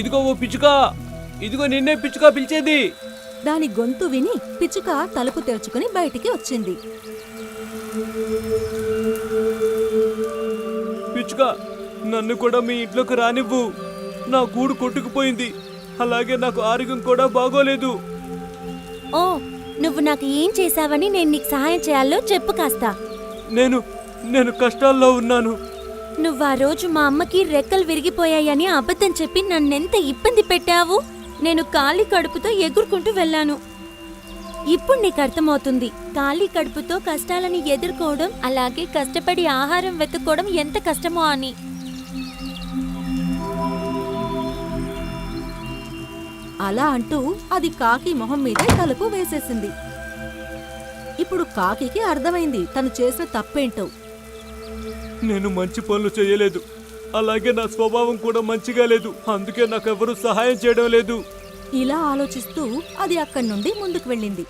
ఇదిగో ఓ పిచ్చుక. ఇదిగో నిన్నే పిచ్చుక పిలిచేది. దాని గొంతు విని పిచ్చుక తలుపు తెరుచుకుని బయటికి వచ్చింది. పిచ్చుక నన్ను కూడా మీ ఇంట్లోకి రానివ్వు. నా గూడు కొట్టుకుపోయింది. అలాగే నాకు ఆరోగ్యం కూడా బాగోలేదు. ఓ నువ్వు నాకు ఏం చేశావని నేను నీకు సహాయం చేయాలో చెప్పు కాస్త. నేను నేను కష్టాల్లో ఉన్నాను. నువ్వు ఆ రోజు మా అమ్మకి రెక్కలు విరిగిపోయాయని అబద్ధం చెప్పి నన్నెంత ఇబ్బంది పెట్టావు? నేను ఖాళీ కడుపుతో ఎగురుకుంటూ వెళ్ళాను. ఇప్పుడు నీకు అర్థమవుతుంది. ఖాళీ కడుపుతో కష్టాలని ఎదుర్కోవడం అలాగే కష్టపడి ఆహారం వెతుక్కోవడం ఎంత కష్టమో అని. అలా అంటూ అది కాకి మొహం మీదే తలుపు వేసేసింది. ఇప్పుడు కాకి అర్థమైంది తను చేసిన తప్పేంటో. నేను మంచి పనులు చేయలేదు. అలాగే నా స్వభావం కూడా మంచిగా లేదు. అందుకే నాకెవరూ సహాయం చేయడం లేదు. ఇలా ఆలోచిస్తూ అది అక్కడి నుండి ముందుకు వెళ్ళింది.